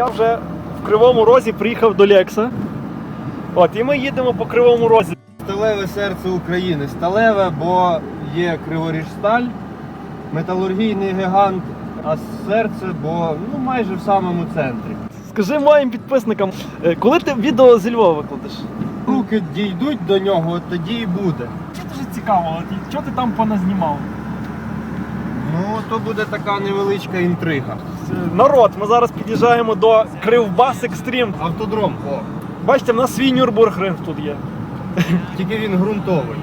Я вже в Кривому Розі приїхав до Лекса. От, і ми їдемо по Кривому Розі. Сталеве серце України. Сталеве, бо є Криворіжсталь, металургійний гігант, а серце, бо ну, майже в самому центрі. Скажи моїм підписникам, е, коли ти відео зі Львова викладеш? Руки дійдуть до нього, от тоді і буде. Це дуже цікаво, що ти там поназнімав? Ну, то буде така невеличка інтрига. Народ, ми зараз під'їжджаємо до Кривбас Екстрім. Автодром, о, Бачите, в нас свій Нюрбургринг тут є. тільки він ґрунтовий.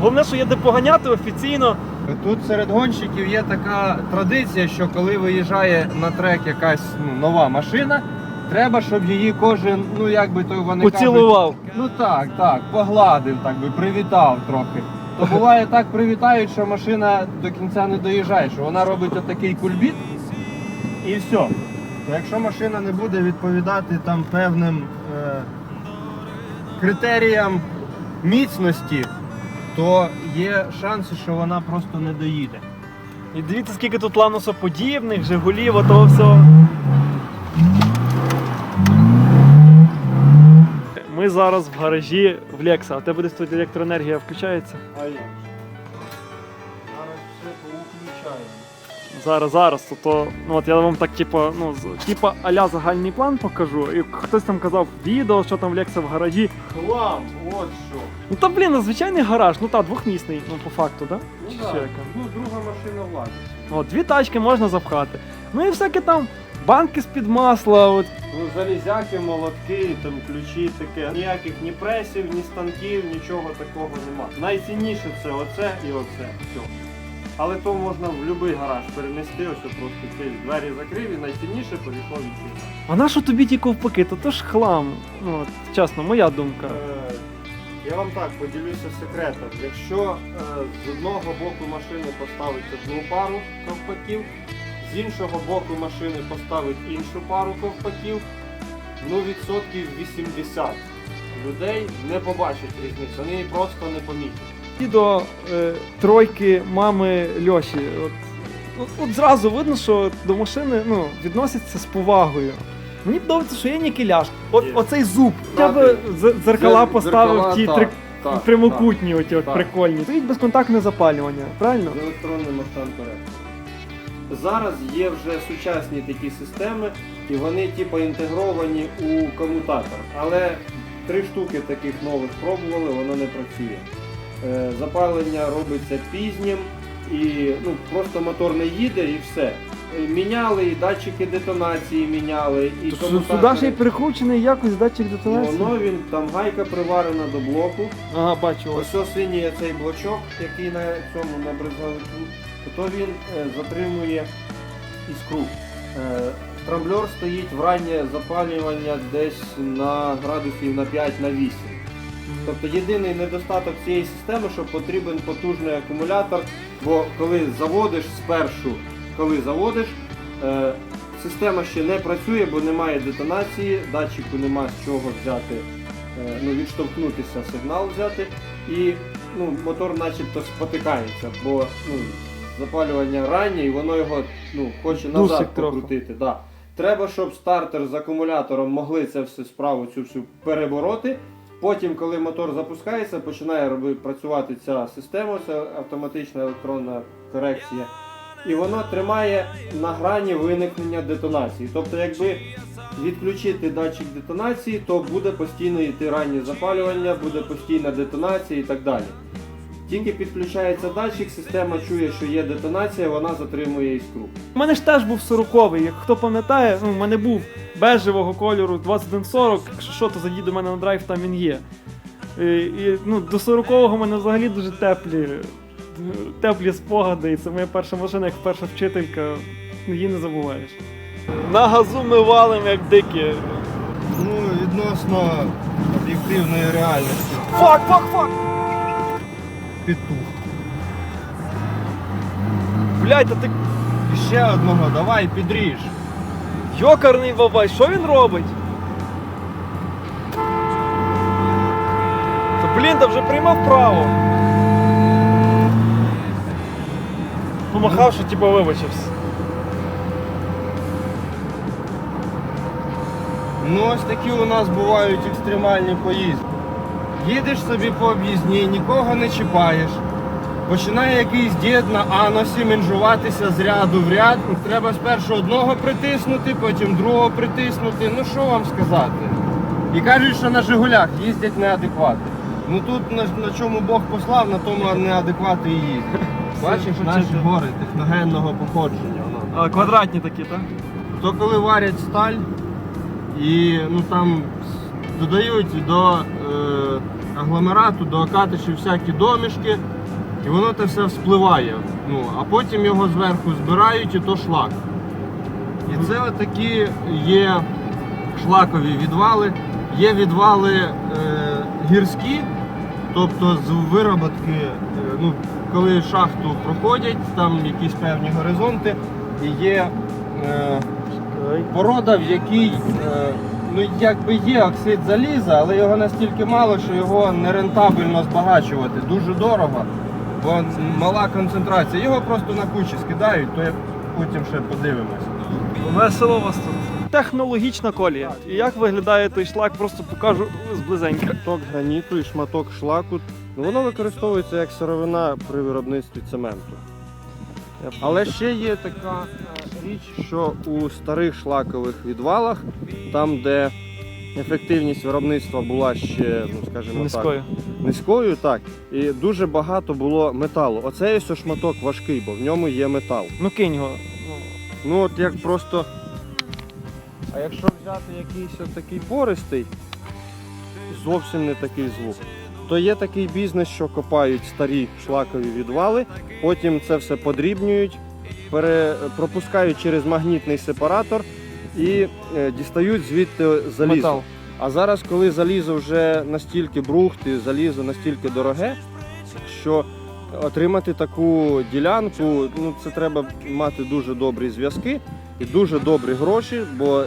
Головне, що є де поганяти офіційно. Тут серед гонщиків є така традиція, що коли виїжджає на трек якась ну, нова машина, треба, щоб її кожен, ну як би то вони Поцілував. кажуть, ну так, так, погладив, так би привітав трохи. То буває так привітають, що машина до кінця не доїжджає, що вона робить отакий кульбіт і все. То якщо машина не буде відповідати там певним е, критеріям міцності, то є шанси, що вона просто не доїде. І дивіться, скільки тут ланосоподібних, Жигулів, отого всього. Ми зараз в гаражі в Лекса. А тебе десь тут електроенергія включається? А як? Зараз все поуключаємо. Зараз, зараз. То, то, ну от я вам так, типу, ну, типа аля загальний план покажу. І хтось там казав відео, що там Лекса в гаражі. Хлам, от що. Ну та блін, ну, звичайний гараж, ну та двохмісний, ну по факту, да? Ну, Чи що яка? ну друга машина влазить. От, дві тачки можна запхати. Ну і всяке там банки з-під масла, от, Ну, залізяки, молотки, там ключі таке. Ніяких ні пресів, ні станків, нічого такого нема. Найцінніше це оце і оце. Все. Але то можна в будь-який гараж перенести, ось просто цей двері закрив і найцінніше перейшов від цього. А на що тобі ті ковпаки? То то ж хлам. Ну, от, чесно, моя думка. Е, Я вам так поділюся секретом. Якщо е, з одного боку машини поставить одну пару ковпаків, з іншого боку машини поставить іншу пару ковпаків, ну відсотків 80 людей не побачать різницю, вони її просто не помітять. І до е, тройки мами Льоші. От, от, от зразу видно, що до машини ну, відносяться з повагою. Мені подобається, що є нікеляш. От Є. оцей зуб. Я би з- дзеркала поставив ті три, так, прямокутні, оті от так. прикольні. Стоїть безконтактне запалювання, правильно? з електронним автоанкоректором. Зараз є вже сучасні такі системи, і вони типу інтегровані у комутатор. Але три штуки таких нових пробували, воно не працює. Е, Запалення робиться пізнім, і ну, просто мотор не їде і все. Е, Міняли і датчики детонації міняли, і Сюди ще й перекручений якось датчик детонації. Воно він там гайка приварена до блоку. Ага, бачу. Ось. Синій цей блочок, який на цьому на брезовику, то він е, затримує іскру. Е, трамблер стоїть в раннє запалювання десь на градусів на 5 на 8. Тобто єдиний недостаток цієї системи, що потрібен потужний акумулятор, бо коли заводиш спершу, коли заводиш, е, система ще не працює, бо немає детонації, датчику нема з чого взяти, е, ну, відштовхнутися, сигнал взяти. І ну, мотор начебто спотикається, бо ну, запалювання раннє і воно його ну, хоче назад покрутити. Да. Треба, щоб стартер з акумулятором могли це все справу цю всю перебороти. Потім, коли мотор запускається, починає працювати ця система, це автоматична електронна корекція. І воно тримає на грані виникнення детонації. Тобто, якби відключити датчик детонації, то буде постійно йти раннє запалювання, буде постійна детонація і так далі. Тільки підключається датчик, система чує, що є детонація, вона затримує іскру. У мене ж теж був 40-й. Як хто пам'ятає, ну, в мене був бежевого кольору 2140. Якщо що, то зайдіть до мене на драйв, там він є. І, і ну, до 40-го в мене взагалі дуже теплі, теплі спогади. І це моя перша машина, як перша вчителька. Її не забуваєш. На газу ми валимо як дикі. Ну, відносно об'єктивної реальності. Фак, фак, фак! Петух. Блядь, та ти ще одного, давай підріж. йокарний бабай, що він робить? Та блін, та вже приймав право. Помахав, що типу вибачився. Ну ось такі у нас бувають екстремальні поїздки. Їдеш собі по об'їзній, нікого не чіпаєш. Починає якийсь дід на аносі менжуватися з ряду в ряд. Треба спершу одного притиснути, потім другого притиснути. Ну що вам сказати? І кажуть, що на Жигулях їздять неадеквати. Ну тут на, на чому Бог послав, на тому неадеквати і їздять. Бачиш, наші гори техногенного походження. А, квадратні такі, так? То коли варять сталь і ну там додають до агломерату, до окатишів всякі домішки, і воно те все вспливає. Ну, а потім його зверху збирають і то шлак. І це отакі є шлакові відвали. Є відвали е, гірські, тобто з вироботки, е, ну, коли шахту проходять, там якісь певні горизонти, і є е, порода, в якій е, ну, якби є оксид заліза, але його настільки мало, що його нерентабельно збагачувати. Дуже дорого, бо мала концентрація. Його просто на кучі скидають, то я потім ще подивимось. Весело вас тут. Технологічна колія. І як виглядає той шлак, просто покажу зблизенька. Шматок граніту і шматок шлаку. Ну, воно використовується як сировина при виробництві цементу. Але ще є така річ, що у старих шлакових відвалах, там, де ефективність виробництва була ще, ну скажімо Низькою. так, низькою, так, і дуже багато було металу. Оцей ось шматок важкий, бо в ньому є метал. Ну кинь його. Ну, от як просто. А якщо взяти якийсь от такий пористий, зовсім не такий звук. То є такий бізнес, що копають старі шлакові відвали, потім це все подрібнюють. Пропускають через магнітний сепаратор і е, дістають звідти залізо. Метал. А зараз, коли залізо вже настільки брухт і залізо настільки дороге, що отримати таку ділянку, ну це треба мати дуже добрі зв'язки і дуже добрі гроші, бо е,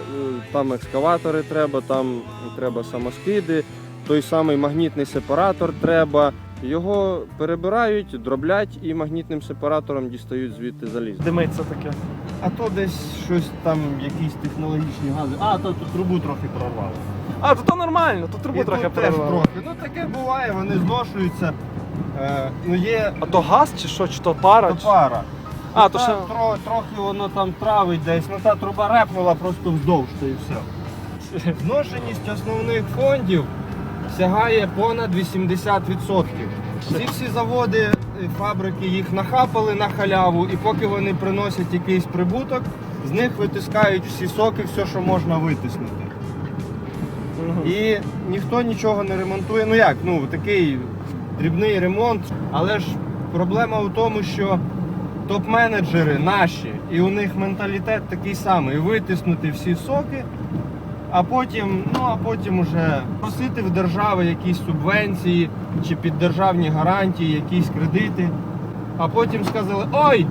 там екскаватори треба, там треба самоскиди, той самий магнітний сепаратор треба. Його перебирають, дроблять і магнітним сепаратором дістають звідти залізо. Димиться таке. А то десь щось там, якісь технологічні гази. А, то тут трубу трохи прорвало. А, то, то нормально, то трубу І трохи тут теж трохи. Ну таке буває, вони зношуються. Е, ну є А то газ чи що, чи то пара? то чи- пара. А, то та ще. тро- трохи воно там травить десь, ну та труба репнула просто вздовж то і все. Зношеність основних фондів сягає понад 80%. Ці всі заводи, фабрики їх нахапали на халяву, і поки вони приносять якийсь прибуток, з них витискають всі соки, все, що можна витиснути. І ніхто нічого не ремонтує. Ну як, ну такий дрібний ремонт. Але ж проблема у тому, що топ-менеджери наші, і у них менталітет такий самий витиснути всі соки, а потім, ну а потім уже просити в держави якісь субвенції чи під державні гарантії, якісь кредити. А потім сказали, ой!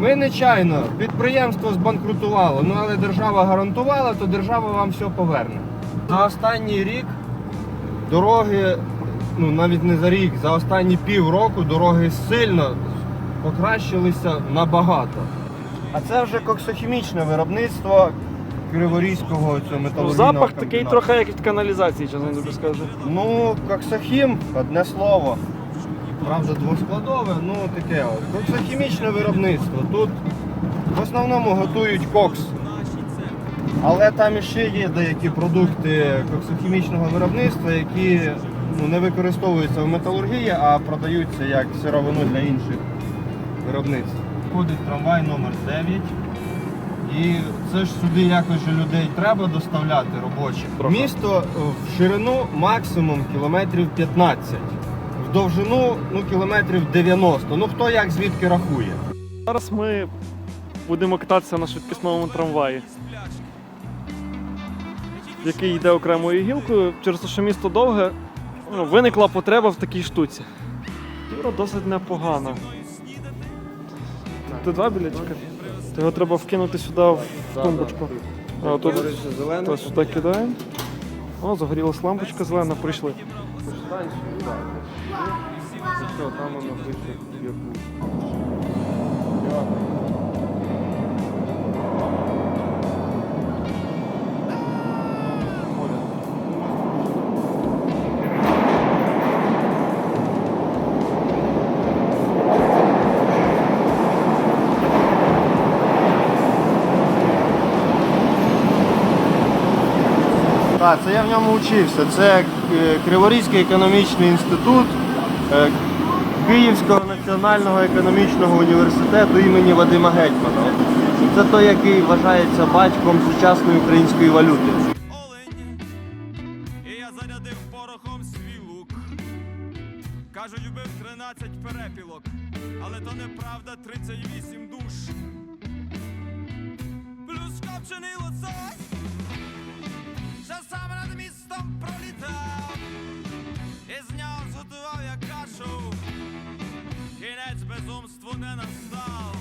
Ми нечайно, підприємство збанкрутувало, ну але держава гарантувала, то держава вам все поверне. За останній рік дороги, ну навіть не за рік, за останні півроку дороги сильно покращилися набагато. А це вже коксохімічне виробництво Криворізького цього Ну, металургійного запах такий трохи як від каналізації, чесно тобі скажу. Ну, коксохім, одне слово. Правда, двоскладове, ну таке от. Коксохімічне виробництво. Тут в основному готують кокс. Але там іще є деякі продукти коксохімічного виробництва, які ну, не використовуються в металургії, а продаються як сировину для інших виробництв. Ходить трамвай номер 9. І це ж сюди якось же людей треба доставляти робочих. Трохи. Місто е, в ширину максимум кілометрів 15, в довжину ну, кілометрів 90. Ну хто як звідки рахує. Зараз ми будемо кататися на швидкісному трамваї, який йде окремою гілкою. Через те, що місто довге, ну, виникла потреба в такій штуці. Тура досить непогана. Тут два білетика. То його треба вкинути сюди в тумбочку. А, тут, то сюди кидаємо. О, загорілась лампочка зелена, прийшли. Там воно пише яку. Так, це я в ньому вчився. Це е, Криворізький економічний інститут е, Київського національного економічного університету імені Вадима Гетьмана. Це той, який вважається батьком сучасної української валюти. і я зарядив порохом свій лук. Кажуть, вбив 13 перепілок, але то неправда 38 душ. Плюс копчений лосось, літом пролітав, і з нього я кашу, кінець безумству не настав.